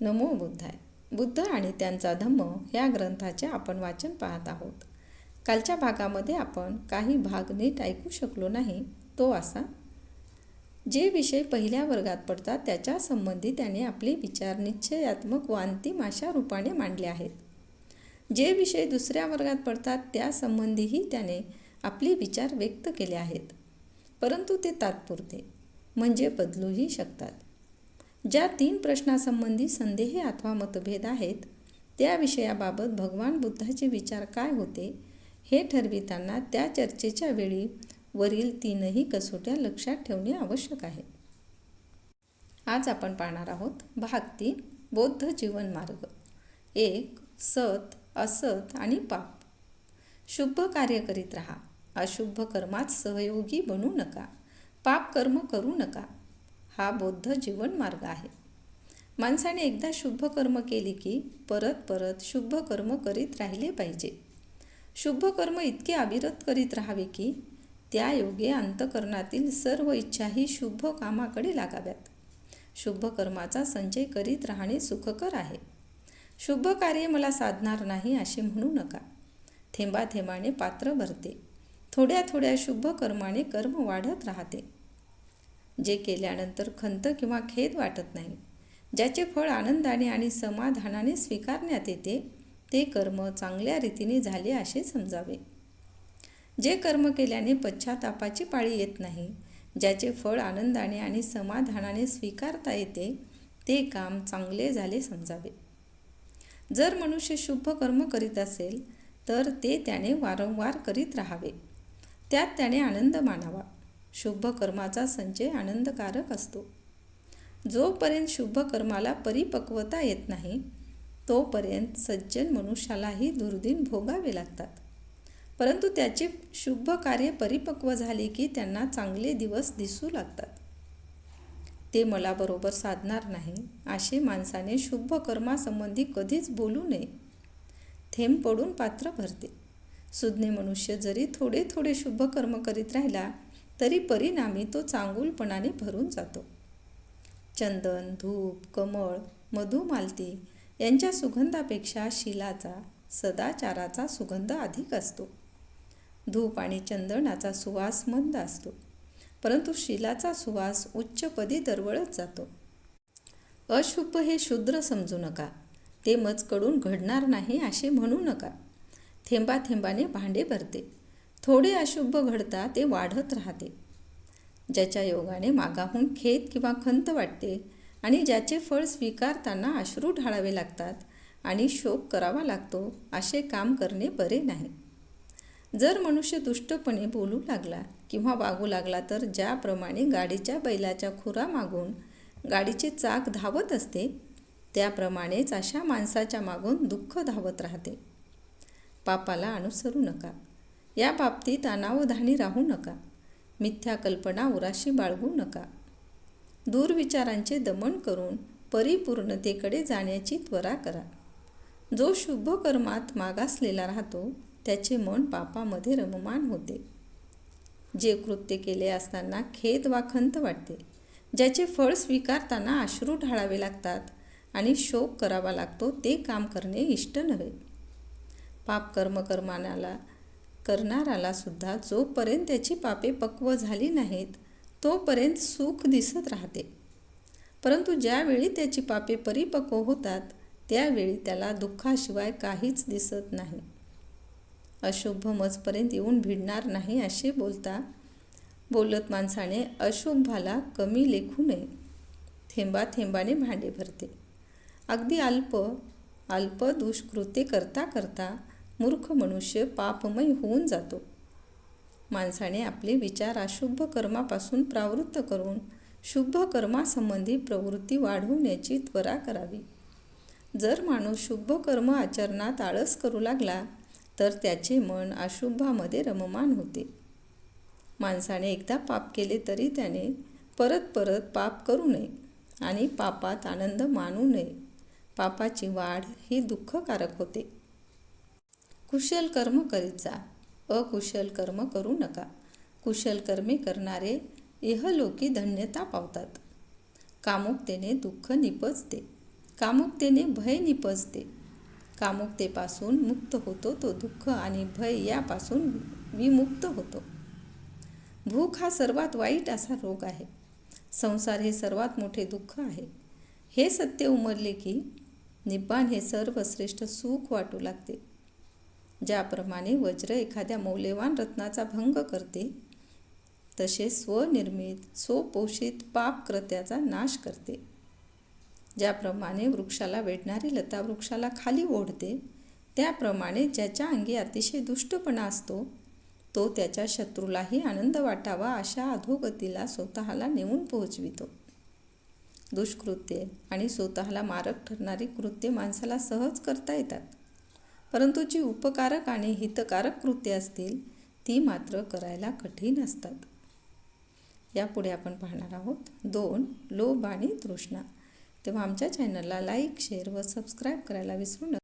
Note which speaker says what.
Speaker 1: नमो बुद्धाय. बुद्ध आणि त्यांचा धम्म या ग्रंथाचे आपण वाचन पाहत आहोत. कालच्या भागामध्ये आपण काही भाग नीट ऐकू शकलो नाही तो असा. जे विषय पहिल्या वर्गात पडतात त्याच्या संबंधी त्याने आपले विचार निश्चयात्मक व अंतिम अशा रूपाने मांडले आहेत. जे विषय दुसऱ्या वर्गात पडतात त्यासंबंधीही त्याने आपले विचार व्यक्त केले आहेत. परंतु ते तात्पुरते म्हणजे बदलूही शकतात. ज्या तीन प्रश्नासंबंधी संदेह अथवा मतभेद आहेत त्या विषयाबाबत भगवान बुद्धाचे विचार काय होते हे ठरविताना त्या चर्चेच्या वेळी वरील तीनही कसोट्या लक्षात ठेवणे आवश्यक आहे. आज आपण पाहणार आहोत भाग तीन बौद्ध जीवन मार्ग. एक सत असत आणि पाप. शुभ कार्य करीत राहा. अशुभ कर्मात सहयोगी बनू नका. पाप कर्म करू नका. हा बौद्ध जीवन मार्ग आहे. माणसाने एकदा शुभ कर्म केले की परत परत शुभ कर्म करीत राहिले पाहिजे. शुभ कर्म इतके अविरत करीत राहावे की त्या योगे अंतकरणातील सर्व इच्छाही शुभ कामाकडे लागाव्यात. शुभ कर्माचा संचय करीत राहणे सुखकर आहे. शुभ कार्य मला साधणार नाही असे म्हणू नका. थेंबा थेंबाने पात्र भरते. थोड्या थोड्या शुभ कर्माने कर्म वाढत राहते. जे केल्यानंतर खंत किंवा खेद वाटत नाही. ज्याचे फळ आनंदाने आणि समाधानाने स्वीकारण्यात येते ते कर्म चांगल्या रीतीने झाले असे समजावे. जे कर्म केल्याने पश्चातापाची पाळी येत नाही ज्याचे फळ आनंदाने आणि समाधानाने स्वीकारता येते ते काम चांगले झाले समजावे. जर मनुष्य शुभ कर्म करीत असेल तर ते त्याने वारंवार करीत राहावे. त्यात त्याने आनंद मानावा. शुभ कर्माचा संचय आनंदकारक असतो. जोपर्यंत शुभ कर्माला परिपक्वता येत नाही तोपर्यंत सज्जन मनुष्यालाही दुर्दिन भोगावे लागतात. परंतु त्याचे शुभ कार्य परिपक्व झाले की त्यांना चांगले दिवस दिसू लागतात. ते मला बरोबर साधणार नाही असे माणसाने शुभ कर्मासंबंधी कधीच बोलू नये. थेंब पडून पात्र भरते. सुज्ञ मनुष्य जरी थोडे थोडे शुभ कर्म करीत राहिला तरी परिणामी तो चांगुलपणाने भरून जातो. चंदन धूप कमळ मधुमालती यांच्या सुगंधापेक्षा शिलाचा सदाचाराचा सुगंध अधिक असतो. धूप आणि चंदनाचा सुवास मंद असतो परंतु शिलाचा सुवास उच्चपदी दरवळत जातो. अशुभ हे शूद्र समजू नका ते मजकडून घडणार नाही असे म्हणू नका. थेंबा थेंबाने भांडे भरते. थोडे अशुभ घडता ते वाढत राहते. ज्याच्या योगाने मागाहून खेद किंवा खंत वाटते आणि ज्याचे फळ स्वीकारताना अश्रू ढाळावे लागतात आणि शोक करावा लागतो असे काम करणे बरे नाही. जर मनुष्य दुष्टपणे बोलू लागला किंवा वागू लागला तर ज्याप्रमाणे गाडीच्या बैलाच्या खुरा मागून गाडीचे चाक धावत असते त्याप्रमाणेच अशा माणसाच्या मागून दुःख धावत राहते. पापाला अनुसरू नका. या बाबतीत अनावधानी राहू नका. मिथ्या कल्पना उराशी बाळगू नका. दूरविचारांचे दमन करून परिपूर्णतेकडे जाण्याची त्वरा करा. जो शुभ कर्मात मागासलेला राहतो त्याचे मन पापामध्ये रममान होते. जे कृत्य केले असताना खेद वा खंत वाटते ज्याचे फळ स्वीकारताना अश्रू ढाळावे लागतात आणि शोक करावा लागतो ते काम करणे इष्ट नव्हे. पाप कर्म कर्मानाला करणाराला सुद्धा जोपर्यंत त्याची पापे पक्व झाली नाहीत तोपर्यंत सुख दिसत राहते. परंतु ज्यावेळी त्याची पापे परिपक्व होतात त्यावेळी त्याला दुःखाशिवाय काहीच दिसत नाही. अशुभ मजपर्यंत येऊन भिडणार नाही असे बोलता बोलत माणसाने अशुभाला कमी लेखू नये. थेंबा थेंबाने भांडे भरते. अगदी अल्प अल्प दुष्कृत्य करता करता मूर्ख मनुष्य पापमय होऊन जातो. माणसाने आपले विचार अशुभ कर्मापासून प्रावृत्त करून शुभ कर्मासंबंधी प्रवृत्ती वाढवण्याची त्वरा करावी. जर माणूस शुभ कर्म आचरणात आळस करू लागला तर त्याचे मन अशुभामध्ये रममान होते. माणसाने एकदा पाप केले तरी त्याने परत परत पाप करू नये आणि पापात आनंद मानू नये. पापाची वाढ ही दुःखकारक होते. कुशल कर्म करीत जा. अकुशल कर्म करू नका. कुशल कर्मे करणारे इहलोकी धन्यता पावतात. कामुकतेने दुःख निपजते. कामुकतेने भय निपजते. कामुकतेपासून मुक्त होतो तो दुःख आणि भय यापासून विमुक्त होतो. भूक हा सर्वात वाईट असा रोग आहे. संसार हे सर्वात मोठे दुःख आहे. हे सत्य उमरले की निब्बाण हे सर्वश्रेष्ठ सुख वाटू लागते. ज्याप्रमाणे वज्र एखाद्या मौल्यवान रत्नाचा भंग करते तसे स्वनिर्मित स्वपोषित पापकृत्याचा नाश करते. ज्याप्रमाणे वृक्षाला वेढणारी लता वृक्षाला खाली ओढते त्याप्रमाणे ज्याच्या अंगी अतिशय दुष्टपणा असतो तो त्याच्या शत्रूलाही आनंद वाटावा अशा अधोगतीला स्वतःला नेऊन पोहोचवितो. दुष्कृत्ये आणि स्वतःला मारक ठरणारी कृत्ये माणसाला सहज करता येतात. परंतु जी उपकारक आणि हितकारक कृत्ये असतील ती मात्र करायला कठीण असतात. यापुढे आपण पाहणार आहोत दोन लोभ आणि तृष्णा. तेव्हा आमच्या चॅनलला लाईक शेअर व सबस्क्राईब करायला विसरू नका.